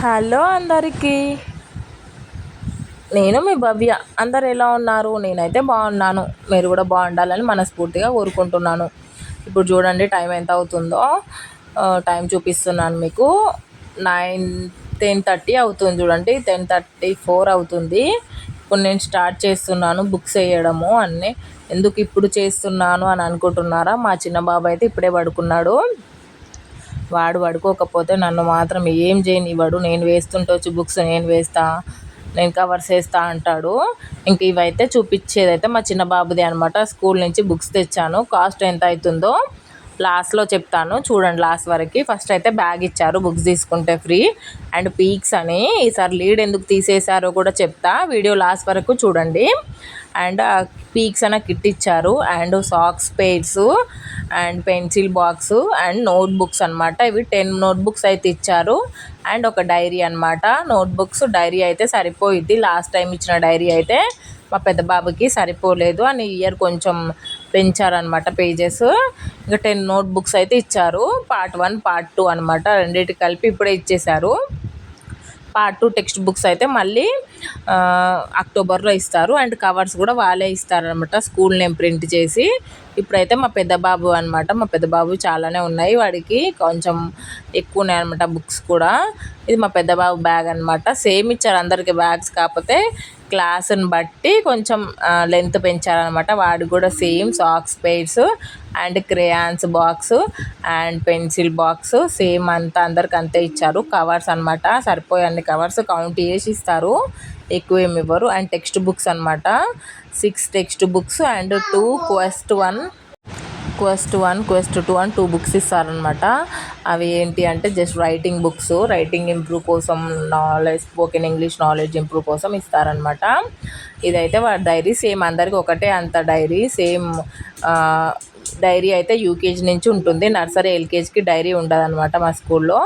Hello అందరికీ. నేను మీ భవ్య. అందరు ఎలా ఉన్నారు? నేనైతే బాగున్నాను. మీరు కూడా బాగుండాలని మనస్ఫూర్తిగా కోరుకుంటున్నాను. ఇప్పుడు చూడండి టైం ఎంత అవుతుందో. టైం చూపిస్తున్నాను మీకు. నైన్ టెన్ థర్టీ అవుతుంది చూడండి. టెన్ థర్టీ ఫోర్ అవుతుంది. ఇప్పుడు నేను స్టార్ట్ చేస్తున్నాను బుక్స్ వేయడము అన్నీ. ఎందుకు ఇప్పుడు చేస్తున్నాను అని అనుకుంటున్నారా? మా చిన్న బాబు అయితే ఇప్పుడే పడుకున్నాడు. వాడు పడుకోకపోతే నన్ను మాత్రం ఏం చేయనివ్వడు నేను వేస్తుంటొచ్చు బుక్స్ నేను వేస్తా నేను కవర్స్ వేస్తా అంటాడు. ఇంక ఇవైతే చూపించేదైతే మా చిన్న బాబుది అనమాట స్కూల్ నుంచి బుక్స్ తెచ్చాను. కాస్ట్ ఎంత అవుతుందో లాస్ట్లో చెప్తాను. చూడండి లాస్ట్ వరకు. ఫస్ట్ అయితే బ్యాగ్ ఇచ్చారు బుక్స్ తీసుకుంటే ఫ్రీ అండ్ పీక్స్ అని ఈసారి లీడ్ ఎందుకు తీసేశారో కూడా చెప్తా. వీడియో లాస్ట్ వరకు చూడండి. అండ్ పీక్స్ అనే కిట్ ఇచ్చారు. And socks pairs and pencil box and notebooks అనమాట ఇవి టెన్ నోట్ బుక్స్ అయితే ఇచ్చారు. అండ్ ఒక డైరీ అనమాట నోట్ బుక్స్ డైరీ అయితే సరిపోయిద్ది. లాస్ట్ టైం ఇచ్చిన డైరీ అయితే మా పెద్ద బాబుకి సరిపోలేదు. అని ఇయర్ కొంచెం పెంచారనమాట పేజెస్ ఇంకా టెన్ నోట్ బుక్స్ అయితే ఇచ్చారు. పార్ట్ వన్ పార్ట్ టూ అనమాట రెండింటికి కలిపి ఇప్పుడే ఇచ్చేశారు. పార్ట్ టూ టెక్స్ట్ బుక్స్ అయితే మళ్ళీ అక్టోబర్లో ఇస్తారు. అండ్ కవర్స్ కూడా వాళ్ళే ఇస్తారనమాట స్కూల్ నేమ్ ప్రింట్ చేసి ఇప్పుడైతే మా పెద్ద బాబు అనమాట మా పెద్ద బాబు చాలానే ఉన్నాయి. వాడికి కొంచెం ఎక్కువ ఉన్నాయి అనమాట బుక్స్ కూడా. ఇది మా పెద్ద బాబు బ్యాగ్ అనమాట సేమ్ ఇచ్చారు అందరికి బ్యాగ్స్. కాకపోతే క్లాస్ని బట్టి కొంచెం లెంత్ పెంచారనమాట వాడు కూడా same socks pairs and crayons box and pencil box same అంతా అందరికి అంతే ఇచ్చారు. కవర్స్ అనమాట సరిపోయే అన్ని కవర్స్ కౌంట్ చేసి ఇస్తారు. ఎక్కువ ఏమి ఇవ్వరు. అండ్ టెక్స్ట్ బుక్స్ అనమాట six textbooks and two quest one quest one quest two అని టూ బుక్స్ ఇస్తారనమాట అవి ఏంటి అంటే just writing books writing improve కోసం knowledge spoken English knowledge improve కోసం ఇస్తారనమాట ఇదైతే వాడి డైరీ సేమ్ అందరికీ ఒకటే అంత డైరీ సేమ్ డైరీ అయితే యూకేజీ నుంచి ఉంటుంది. నర్సరీ ఎల్కేజీకి డైరీ ఉండదన్నమాట మా స్కూల్లో.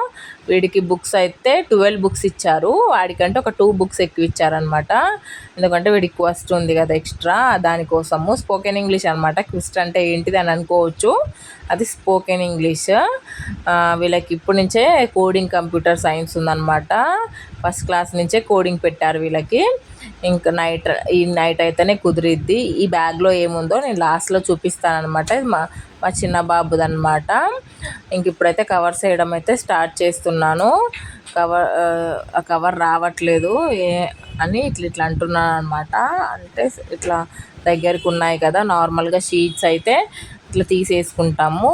వీడికి బుక్స్ అయితే ట్వెల్వ్ బుక్స్ ఇచ్చారు. వాడికంటే ఒక టూ బుక్స్ ఎక్కువ ఇచ్చారనమాట ఎందుకంటే వీడికి క్వెస్ట్ ఉంది కదా ఎక్స్ట్రా దానికోసము స్పోకెన్ ఇంగ్లీష్ అనమాట క్విస్ట్ అంటే ఏంటిది అని అనుకోవచ్చు. అది స్పోకెన్ ఇంగ్లీష్. వీళ్ళకి ఇప్పటి నుంచే కోడింగ్ కంప్యూటర్ సైన్స్ ఉందన్నమాట. ఫస్ట్ క్లాస్ నుంచే కోడింగ్ పెట్టారు వీళ్ళకి. ఇంకా నైట్ ఈ నైట్ అయితేనే కుదిరిద్ది. ఈ బ్యాగ్లో ఏముందో నేను లాస్ట్లో చూపిస్తాను అనమాట మా మా చిన్న బాబుది అనమాట ఇంక ఇప్పుడైతే కవర్స్ వేయడం అయితే స్టార్ట్ చేస్తున్నాను. కవర్ ఆ కవర్ రావట్లేదు. ఏ అని ఇట్లా ఇట్లా అంటున్నాను అనమాట అంటే ఇట్లా దగ్గరికి ఉన్నాయి కదా నార్మల్గా షీట్స్ అయితే. ఇట్లా తీసేసుకుంటాము.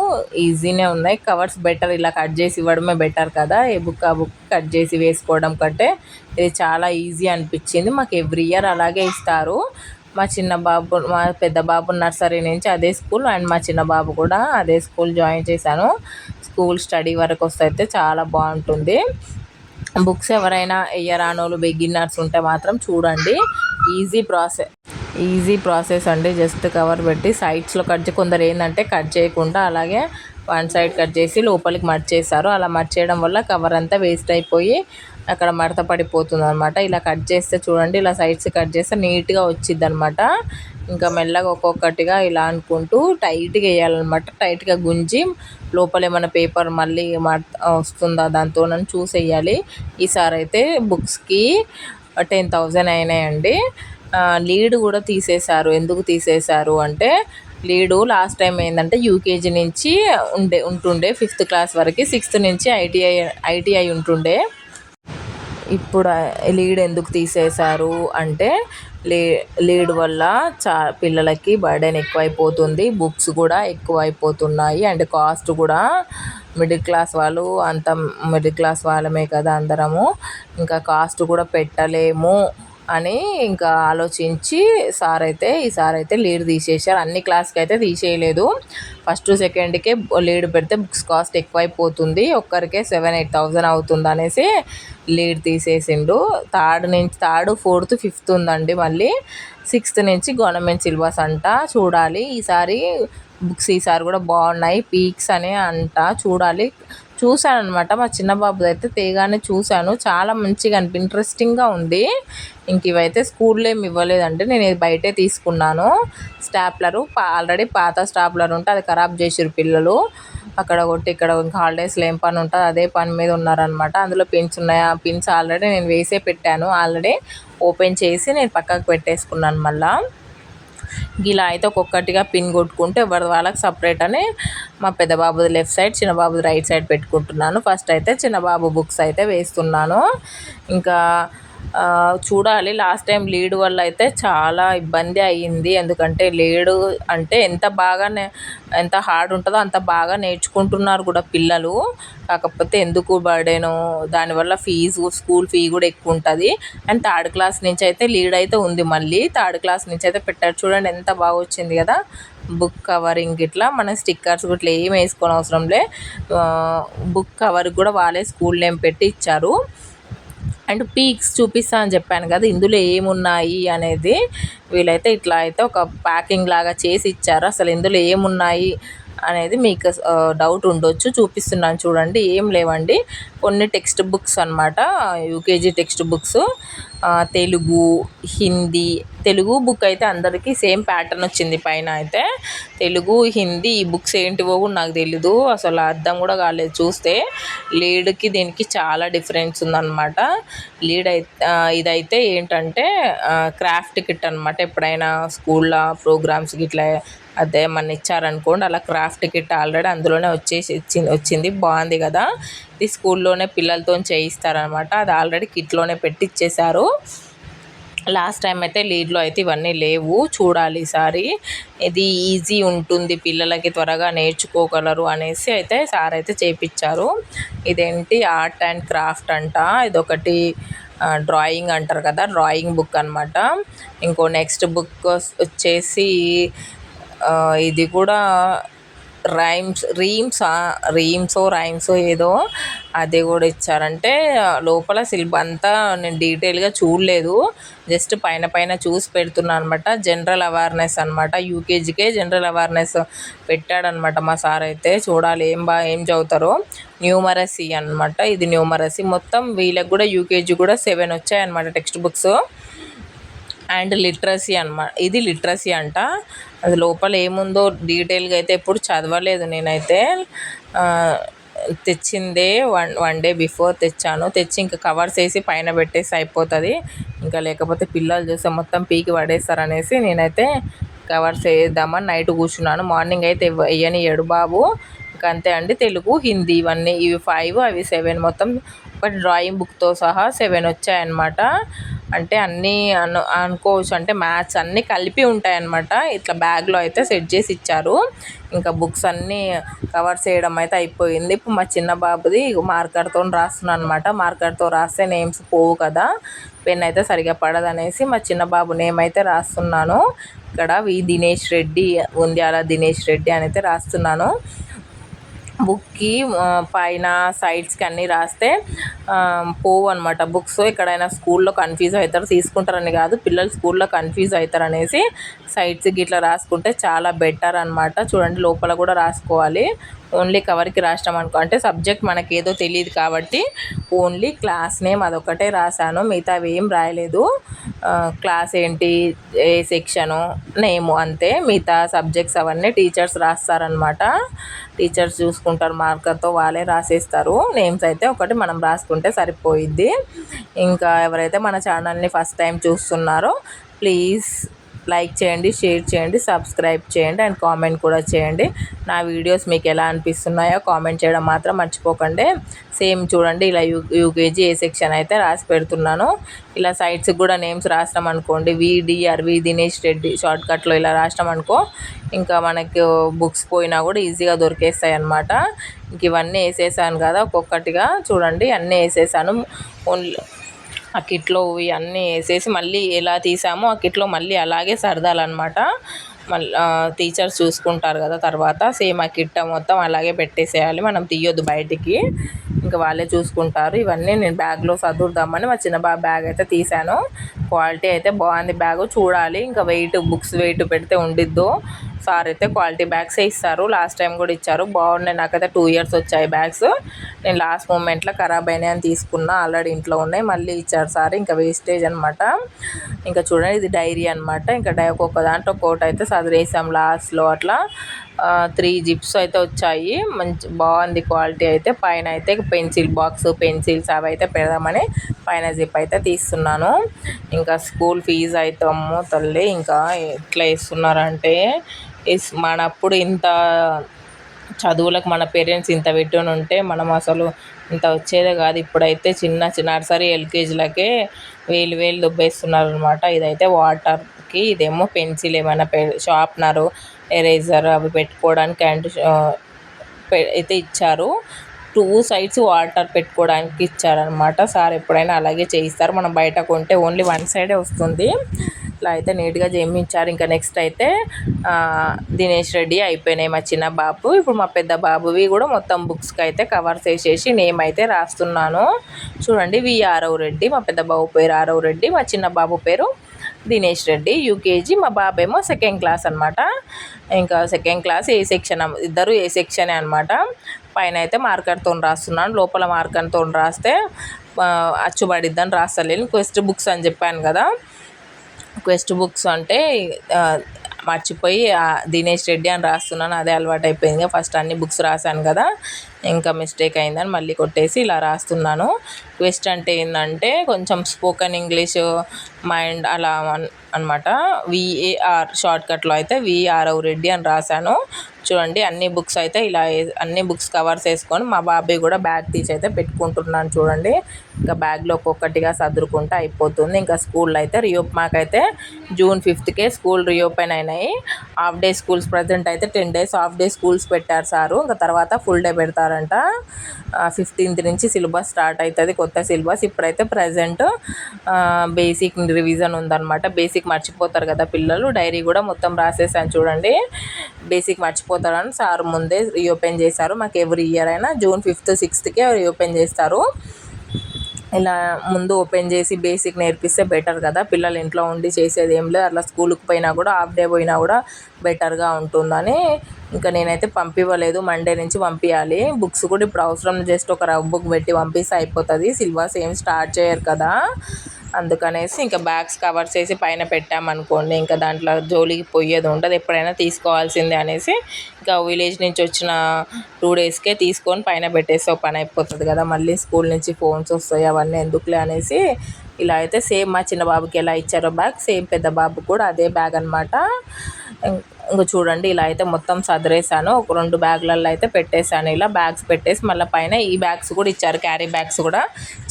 ఈజీనే ఉన్నాయి. కవర్స్ బెటర్ ఇలా కట్ చేసి ఇవ్వడమే బెటర్ కదా. ఏ బుక్ ఆ బుక్ కట్ చేసి వేసుకోవడం కంటే ఇది చాలా ఈజీ అనిపించింది. మాకు ఎవ్రీ ఇయర్ అలాగే ఇస్తారు. మా చిన్న బాబు మా పెద్ద బాబు నర్సరీ నుంచి అదే స్కూల్ అండ్ మా చిన్న బాబు కూడా అదే స్కూల్ జాయిన్ చేశాను. స్కూల్ స్టడీ వరకు వస్తే అయితే చాలా బాగుంటుంది. బుక్స్ ఎవరైనా ఎయ్యరానోళ్ళు బిగిన్నర్స్ ఉంటే మాత్రం చూడండి. ఈజీ ప్రాసెస్ ఈజీ ప్రాసెస్ అండి. జస్ట్ కవర్ పెట్టి సైడ్స్లో కట్ కొందరు ఏంటంటే కట్ చేయకుండా అలాగే వన్ సైడ్ కట్ చేసి లోపలికి మర్చేస్తారు అలా మర్చేయడం వల్ల కవర్ అంతా వేస్ట్ అయిపోయి అక్కడ మడత పడిపోతుంది అనమాట ఇలా కట్ చేస్తే చూడండి ఇలా సైడ్స్ కట్ చేస్తే నీట్గా వచ్చింది అనమాట ఇంకా మెల్లగా ఒక్కొక్కటిగా ఇలా అనుకుంటూ టైట్గా వేయాలన్నమాట. టైట్గా గుంజి లోపల ఏమైనా పేపర్ మళ్ళీ వస్తుందా దాంతో చూసేయాలి. ఈసారి అయితే బుక్స్కి టెన్ థౌజండ్ అయినాయండి. లీడ్ కూడా తీసేశారు. ఎందుకు తీసేశారు అంటే లీడు లాస్ట్ టైం ఏంటంటే యూకేజీ నుంచి ఉండే ఉంటుండే ఫిఫ్త్ క్లాస్ వరకు సిక్స్త్ నుంచి ఐటీఐ ఐటీఐ ఉంటుండే. ఇప్పుడు లీడ్ ఎందుకు తీసేశారు అంటే లీ లీడ్ వల్ల చా పిల్లలకి బర్డెన్ ఎక్కువైపోతుంది బుక్స్ కూడా ఎక్కువైపోతున్నాయి అండ్ కాస్ట్ కూడా మిడిల్ క్లాస్ వాళ్ళు అంత మిడిల్ క్లాస్ వాళ్ళమే కదా అందరము. ఇంకా కాస్ట్ కూడా పెట్టలేము. అని ఇంకా ఆలోచించి సార్ అయితే ఈసారి అయితే లీడ్ తీసేసారు అన్ని క్లాస్కి అయితే తీసేయలేదు. ఫస్ట్ సెకండ్కే లీడ్ పెడితే బుక్స్ కాస్ట్ ఎక్కువైపోతుంది. ఒక్కరికే సెవెన్ ఎయిట్ థౌజండ్ అవుతుంది అనేసి లీడ్ తీసేసిండు. థర్డ్ నుంచి థర్డ్ ఫోర్త్ ఫిఫ్త్ ఉందండి మళ్ళీ. సిక్స్త్ నుంచి గవర్నమెంట్ సిలబస్ అంట చూడాలి. ఈసారి బుక్స్ ఈసారి కూడా బాగున్నాయి. పీక్స్ అని అంట చూడాలి. చూశాను అనమాట మా చిన్న బాబుది అయితే తేగానే చూశాను. చాలా మంచిగా అనిపి ఇంట్రెస్టింగ్గా ఉంది. ఇంక ఇవైతే స్కూల్లో ఏమి ఇవ్వలేదంటే నేను ఇది బయటే తీసుకున్నాను. స్టాప్లరు ఆల్రెడీ పాత స్టాప్లర్ ఉంటే అది ఖరాబ్ చేసారు పిల్లలు. అక్కడ కొట్టి ఇక్కడ ఇంకా హాలిడేస్లో ఏం పని ఉంటుంది అదే పని మీద ఉన్నారనమాట అందులో పిన్స్ ఉన్నాయి? ఆ పిన్స్ ఆల్రెడీ నేను వేసే పెట్టాను. ఆల్రెడీ ఓపెన్ చేసి నేను పక్కకు పెట్టేసుకున్నాను మళ్ళీ. ఇలా అయితే ఒక్కొక్కటిగా పిన్ కొట్టుకుంటే ఎవరి వాళ్ళకి సపరేట్ అని మా పెద్ద బాబుది లెఫ్ట్ సైడ్ చిన్న బాబుది రైట్ సైడ్ పెట్టుకుంటున్నాను. ఫస్ట్ అయితే చిన్న బాబు బుక్స్ అయితే వేస్తున్నాను. ఇంకా చూడాలి. లాస్ట్ టైం లీడ్ వల్ల అయితే చాలా ఇబ్బంది అయ్యింది. ఎందుకంటే లీడ్ అంటే ఎంత బాగా ఎంత హార్డ్ ఉంటుందో అంత బాగా నేర్చుకుంటున్నారు కూడా పిల్లలు. కాకపోతే ఎందుకు బర్డెను దానివల్ల ఫీజు స్కూల్ ఫీ కూడా ఎక్కువ ఉంటుంది. అండ్ థర్డ్ క్లాస్ నుంచి అయితే లీడ్ అయితే ఉంది మళ్ళీ. థర్డ్ క్లాస్ నుంచి అయితే పెట్టారు. చూడండి ఎంత బాగా వచ్చింది కదా. బుక్ కవరింగ్ ఇట్లా మన స్టిక్కర్స్ ఇట్లా ఏం వేసుకోని అవసరం లే బుక్ కవర్ కూడా వాళ్ళే స్కూల్ నేమ్ పెట్టి ఇచ్చారు. అండ్ పీక్స్ చూపిస్తా అని చెప్పాను కదా ఇందులో ఏమున్నాయి అనేది వీళ్ళైతే ఇట్లా అయితే ఒక ప్యాకింగ్ లాగా చేసి ఇచ్చారు. అసలు ఇందులో ఏమున్నాయి అనేది మీకు డౌట్ ఉండొచ్చు. చూపిస్తున్నాను చూడండి ఏం లేవండి. కొన్ని టెక్స్ట్ బుక్స్ అనమాట UKG text books Telugu Hindi Telugu book అయితే అందరికీ సేమ్ ప్యాటర్న్ వచ్చింది పైన అయితే. తెలుగు హిందీ ఈ బుక్స్ ఏంటివో కూడా నాకు తెలీదు. అసలు అర్థం కూడా కాలేదు చూస్తే. లీడ్కి దీనికి చాలా డిఫరెన్స్ ఉందన్నమాట. లీడ్ అయితే ఇదైతే ఏంటంటే క్రాఫ్ట్ కిట్ అనమాట ఎప్పుడైనా స్కూల్లో ప్రోగ్రామ్స్కి ఇట్లా అదే మన ఇచ్చారనుకోండి అలా క్రాఫ్ట్ కిట్ ఆల్రెడీ అందులోనే వచ్చేసి ఇచ్చింది వచ్చింది. బాగుంది కదా. ఇది స్కూల్లోనే పిల్లలతో చేయిస్తారనమాట అది ఆల్రెడీ కిట్లోనే పెట్టిచ్చేసారు లాస్ట్ టైం అయితే లీడ్లో అయితే ఇవన్నీ లేవు. చూడాలి ఈసారి. ఇది ఈజీ ఉంటుంది. పిల్లలకి త్వరగా నేర్చుకోగలరు అనేసి అయితే సార్ అయితే చేపించారు ఇదేంటి? ఆర్ట్ అండ్ క్రాఫ్ట్ అంట. ఇదొకటి డ్రాయింగ్ అంటారు కదా డ్రాయింగ్ బుక్ అనమాట ఇంకో నెక్స్ట్ బుక్ వచ్చేసి ఇది కూడా రైమ్స్ రీమ్స్ రీమ్సో రైమ్సో ఏదో అది కూడా ఇచ్చారంటే లోపల సిలబస్ అంతా నేను డీటెయిల్గా చూడలేదు. జస్ట్ పైన పైన చూసి పెడుతున్నాను అనమాట జనరల్ అవేర్నెస్ అనమాట యూకేజీకే జనరల్ అవేర్నెస్ పెట్టాడనమాట మా సార్ అయితే. చూడాలి ఏం బా ఏం చదువుతారో. న్యూమరసీ అనమాట ఇది న్యూమరసీ. మొత్తం వీళ్ళకి కూడా యూకేజీ కూడా సెవెన్ వచ్చాయన్నమాట టెక్స్ట్ బుక్స్. అండ్ లిటరసీ అనమాట ఇది లిటరసీ అంట. అది లోపల ఏముందో డీటెయిల్గా అయితే ఎప్పుడు చదవలేదు నేనైతే. తెచ్చిందే వన్ వన్ డే బిఫోర్ తెచ్చాను. తెచ్చి ఇంకా కవర్స్ వేసి పైన పెట్టేసి అయిపోతుంది. ఇంకా లేకపోతే పిల్లలు చూస్తే మొత్తం పీకి పడేస్తారు అనేసి నేనైతే కవర్స్ వేద్దామని నైట్ కూర్చున్నాను. మార్నింగ్ అయితే వేయనియడు బాబు. ఇంకా అంతే అండి తెలుగు హిందీ ఇవన్నీ. ఇవి ఫైవ్ అవి సెవెన్ మొత్తం. ఒక డ్రాయింగ్ బుక్తో సహా సెవెన్ వచ్చాయన్నమాట. అంటే అన్నీ అను అనుకోవచ్చు. అంటే మ్యాథ్స్ అన్నీ కలిపి ఉంటాయి అన్నమాట ఇట్లా బ్యాగ్లో అయితే సెట్ చేసి ఇచ్చారు. ఇంకా బుక్స్ అన్నీ కవర్ చేయడం అయితే అయిపోయింది. ఇప్పుడు మా చిన్న బాబుది మార్కర్తో రాస్తున్నాను అనమాట మార్కర్తో రాస్తే నేమ్స్ పోవు కదా. పెన్ అయితే సరిగా పడదనేసి మా చిన్న బాబు నేమ్ అయితే రాస్తున్నాను. ఇక్కడ వి. దినేష్ రెడ్డి ఉంది అలా దినేష్ రెడ్డి అని అయితే రాస్తున్నాను. బుక్కి పైన సైడ్స్కి అన్నీ రాస్తే పోవు అనమాట బుక్స్ ఎక్కడైనా స్కూల్లో కన్ఫ్యూజ్ అవుతారు. తీసుకుంటారని కాదు పిల్లలు స్కూల్లో కన్ఫ్యూజ్ అవుతారు అనేసి సైడ్స్కి ఇట్లా రాసుకుంటే చాలా బెటర్ అనమాట చూడండి లోపల కూడా రాసుకోవాలి. ఓన్లీ కవర్కి రాసినాం అనుకో అంటే సబ్జెక్ట్ మనకి ఏదో తెలియదు కాబట్టి ఓన్లీ క్లాస్ నేమ్ అదొకటే రాశాను మిగతా ఏం రాయలేదు. క్లాస్ ఏంటి ఏ సెక్షను నేము అంతే మిగతా సబ్జెక్ట్స్ అవన్నీ టీచర్స్ రాస్తారనమాట టీచర్స్ చూసుకుంటారు మార్కర్తో వాళ్ళే రాసేస్తారు. నేమ్స్ అయితే ఒకటి మనం రాసుకుంటే సరిపోయిద్ది. ఇంకా ఎవరైతే మన ఛానల్ని ఫస్ట్ టైం చూస్తున్నారో ప్లీజ్ లైక్ చేయండి షేర్ చేయండి సబ్స్క్రైబ్ చేయండి అండ్ కామెంట్ కూడా చేయండి. నా వీడియోస్ మీకు ఎలా అనిపిస్తున్నాయో కామెంట్ చేయడం మాత్రం మర్చిపోకండి. సేమ్ చూడండి ఇలా యూ యూకేజీ ఏ సెక్షన్ అయితే రాసి పెడుతున్నాను. ఇలా సైట్స్కి కూడా నేమ్స్ రాసినాం అనుకోండి విడిఆర్ వి దినేష్ రెడ్డి షార్ట్కట్లో ఇలా రాసినాం అనుకో ఇంకా మనకు బుక్స్ పోయినా కూడా ఈజీగా దొరికేస్తాయి అనమాట ఇంక ఇవన్నీ వేసేసాను కదా ఒక్కొక్కటిగా. చూడండి అన్నీ వేసేసాను. ఓన్లీ ఆ కిట్లో ఇవన్నీ వేసేసి మళ్ళీ ఎలా తీసామో ఆ కిట్లో మళ్ళీ అలాగే సర్దాలన్నమాట. మళ్ళీ టీచర్స్ చూసుకుంటారు కదా తర్వాత. సేమ్ ఆ కిట్ట మొత్తం అలాగే పెట్టేసేయాలి. మనం తీయొద్దు బయటికి. ఇంకా వాళ్ళే చూసుకుంటారు. ఇవన్నీ నేను బ్యాగ్లో చదువుదామని మా చిన్న బాబు బ్యాగ్ అయితే తీసాను. క్వాలిటీ అయితే బాగుంది బ్యాగ్. చూడాలి. ఇంకా వెయిట్ బుక్స్ వెయిట్ పెడితే ఉండిద్దో. సార్ అయితే క్వాలిటీ బ్యాగ్సే ఇస్తారు. లాస్ట్ టైం కూడా ఇచ్చారు. బాగున్నాయి. నాకైతే టూ ఇయర్స్ వచ్చాయి బ్యాగ్స్. నేను లాస్ట్ మూమెంట్లో ఖరాబ్ అయినాయి అని తీసుకున్నా. ఆల్రెడీ ఇంట్లో ఉన్నాయి. మళ్ళీ ఇచ్చారు సార్. ఇంకా వేస్టేజ్ అనమాట ఇంకా చూడండి ఇది డైరీ అనమాట ఇంకా డై ఒక్కొక్క దాంట్లో కోట్ అయితే చదివేసాం లాస్ట్లో అట్లా. త్రీ జిప్స్ అయితే వచ్చాయి. మంచి బాగుంది క్వాలిటీ అయితే. పైన అయితే పెన్సిల్ బాక్స్ పెన్సిల్స్ అవి అయితే పెడదామని పైన జిప్ అయితే తీస్తున్నాను. ఇంకా స్కూల్ ఫీజు అయితే అమ్మో తల్లి ఇంకా ఎట్లా వేస్తున్నారంటే మనప్పుడు ఇంత చదువులకు మన పేరెంట్స్ ఇంత పెట్టుని ఉంటే మనం అసలు ఇంత వచ్చేదే కాదు. ఇప్పుడైతే చిన్న చిన్న నర్సరీ ఎల్కేజీలకే వేలు వేలు దుబ్బేస్తున్నారు అనమాట ఇదైతే వాటర్కి ఇదేమో పెన్సిల్ ఏమైనా పె షార్ప్నరు ఎరేజర్ అవి పెట్టుకోవడానికి అండ్ అయితే ఇచ్చారు. టూ సైడ్స్ వాటర్ పెట్టుకోవడానికి ఇచ్చారనమాట సార్ ఎప్పుడైనా అలాగే చేయిస్తారు. మనం బయట కొంటే ఓన్లీ వన్ సైడే వస్తుంది. ఇట్లా అయితే నీట్గా చేయించారు ఇంకా నెక్స్ట్ అయితే దినేష్ రెడ్డి అయిపోయినాయి మా చిన్న బాబు. ఇప్పుడు మా పెద్ద బాబువి కూడా మొత్తం బుక్స్కి అయితే కవర్స్ వేసేసి నేమ్ అయితే రాస్తున్నాను. చూడండి వి ఆరవ్ రెడ్డి మా పెద్ద బాబు పేరు ఆరవ్ రెడ్డి మా చిన్న బాబు పేరు దినేష్ రెడ్డి యూకేజీ మా బాబేమో సెకండ్ క్లాస్ అనమాట ఇంకా సెకండ్ క్లాస్ ఏ సెక్షన్ ఇద్దరు ఏ సెక్షనే అనమాట పైన అయితే మార్కర్తో రాస్తున్నాను. లోపల మార్కర్తో రాస్తే అచ్చుబడిద్దని రాస్తలేను. క్వెస్ట్ బుక్స్ అని చెప్పాను కదా. క్వెస్ట్ బుక్స్ అంటే మర్చిపోయి దినేష్ రెడ్డి అని రాస్తున్నాను అదే అలవాటు అయిపోయింది ఫస్ట్ అన్ని బుక్స్ రాశాను కదా ఇంకా మిస్టేక్ అయిందని మళ్ళీ కొట్టేసి ఇలా రాస్తున్నాను. క్వెస్ట్ అంటే ఏంటంటే కొంచెం స్పోకెన్ ఇంగ్లీష్ మైండ్ అలా అనమాట విఏఆర్ షార్ట్కట్లో అయితే విఆర్ఓ రెడ్డి అని రాశాను. చూడండి అన్ని బుక్స్ అయితే ఇలా అన్ని బుక్స్ కవర్స్ వేసుకొని మా బాబాయ్ కూడా బ్యాగ్ తీసి అయితే పెట్టుకుంటున్నాను చూడండి. ఇంకా బ్యాగ్లో ఒక్కొక్కటిగా సర్దుకుంటే అయిపోతుంది. ఇంకా స్కూల్లో అయితే రియోప్ మాకైతే జూన్ ఫిఫ్త్కే స్కూల్ రీఓపెన్ అయినాయి. హాఫ్ డే స్కూల్స్ ప్రజెంట్ అయితే ten days half day schools పెట్టారు సారు. ఇంకా తర్వాత ఫుల్ డే పెడతారంట. ఫిఫ్టీన్త్ నుంచి సిలబస్ స్టార్ట్ అవుతుంది కొత్త సిలబస్ ఇప్పుడైతే ప్రజెంట్ బేసిక్ రివిజన్ ఉందన్నమాట. బేసిక్ మర్చిపోతారు కదా పిల్లలు. డైరీ కూడా మొత్తం రాసేసాను చూడండి. బేసిక్ మర్చిపో మర్చిపోతారని సార్ ముందే రీఓపెన్ చేశారు. మాకు ఎవ్రీ ఇయర్ అయినా జూన్ ఫిఫ్త్ సిక్స్త్కే రీఓపెన్ చేస్తారు. ఇలా ముందు ఓపెన్ చేసి బేసిక్ నేర్పిస్తే బెటర్ కదా. పిల్లలు ఇంట్లో ఉండి చేసేది ఏం లేదు. అట్లా స్కూల్కి పోయినా కూడా హాఫ్ డే పోయినా కూడా బెటర్గా ఉంటుందని ఇంకా నేనైతే పంపివ్వలేదు. మండే నుంచి పంపించాలి బుక్స్ కూడా ఇప్పుడు అవసరం జస్ట్ ఒక రవ్ బుక్ పెట్టి పంపిస్తే అయిపోతుంది. సిలబస్ ఏం స్టార్ట్ చేయరు కదా. అందుకనేసి ఇంకా బ్యాగ్స్ కవర్స్ వేసి పైన పెట్టామనుకోండి ఇంకా దాంట్లో జోలికి పోయేది ఉండదు. ఎప్పుడైనా తీసుకోవాల్సిందే అనేసి ఇంకా విలేజ్ నుంచి వచ్చిన టూ డేస్కే తీసుకొని పైన పెట్టేస్తే పని అయిపోతుంది కదా. మళ్ళీ స్కూల్ నుంచి ఫోన్స్ వస్తాయి అవన్నీ ఎందుకులే అనేసి ఇలా అయితే సేమ్ మా చిన్న బాబుకి ఎలా ఇచ్చారో బ్యాగ్ సేమ్ పెద్ద బాబు కూడా అదే బ్యాగ్ అనమాట ఇంక చూడండి ఇలా అయితే మొత్తం సదిరేసాను. ఒక రెండు బ్యాగ్లలో అయితే పెట్టేశాను. ఇలా బ్యాగ్స్ పెట్టేసి మళ్ళీ పైన ఈ బ్యాగ్స్ కూడా ఇచ్చారు. క్యారీ బ్యాగ్స్ కూడా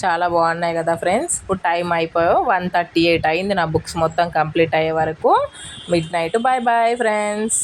చాలా బాగున్నాయి కదా ఫ్రెండ్స్. ఇప్పుడు టైం అయిపోయో వన్ థర్టీ ఎయిట్ అయింది నా బుక్స్ మొత్తం కంప్లీట్ అయ్యే వరకు. Midnight bye bye friends.